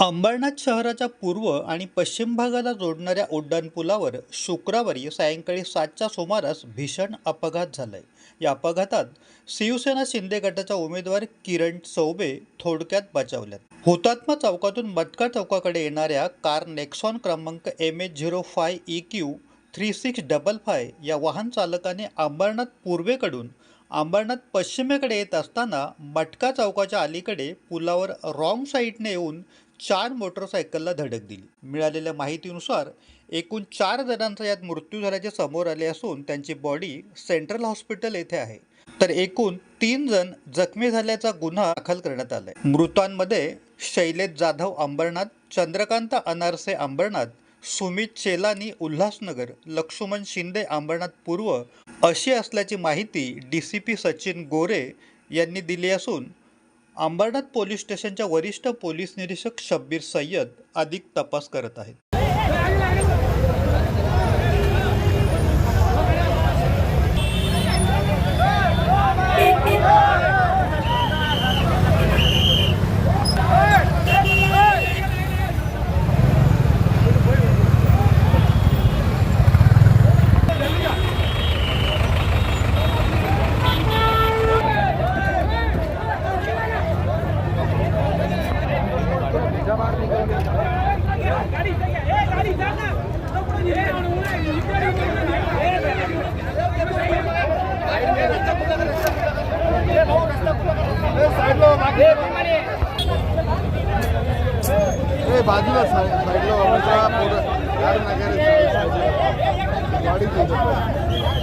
अंबरनाथ शहराच्या पूर्व आणि पश्चिम भागाला जोडणाऱ्या उड्डाणपुलावर शुक्रवारी सायंकाळी सातच्या सुमारास भीषण अपघात झालाय. या अपघातात शिवसेना शिंदे गटाचा उमेदवार किरण चौबे थोडक्यात बचावल्यात. हुतात्मा चौकातून मटका चौकाकडे येणाऱ्या कार नेक्सॉन क्रमांक M H zero five E Q three six double five या वाहन चालकाने अंबरनाथ पूर्वेकडून अंबरनाथ पश्चिमेकडे येत असताना मटका चौकाच्या अलीकडे पुलावर रॉंग साईडने येऊन चार मोटरसायकलला धडक दिली. मिळालेल्या माहितीनुसार एकूण चार जणांचा यात मृत्यू झाल्याचे समोर आले असून त्यांची बॉडी सेंट्रल हॉस्पिटल येथे आहे. तर एकूण तीन जण जखमी झाल्याचा गुन्हा दाखल करण्यात आलाय. मृतांमध्ये शैलेश जाधव अंबरनाथ चंद्रकांत अनारसे अंबरनाथ सुमित चेलानी उल्हासनगर लक्ष्मण शिंदे अंबरनाथ पूर्व अशी असल्याची माहिती D C P Sachin Gore यांनी दिली असून अंबरनाथ पोलीस स्टेशनच्या वरिष्ठ पोलीस निरीक्षक शब्बीर सय्यद अधिक तपास करत आहेत. बाजूला साईड साईडला बाबाच्या पुढं गाडी नगर साईडला गाडी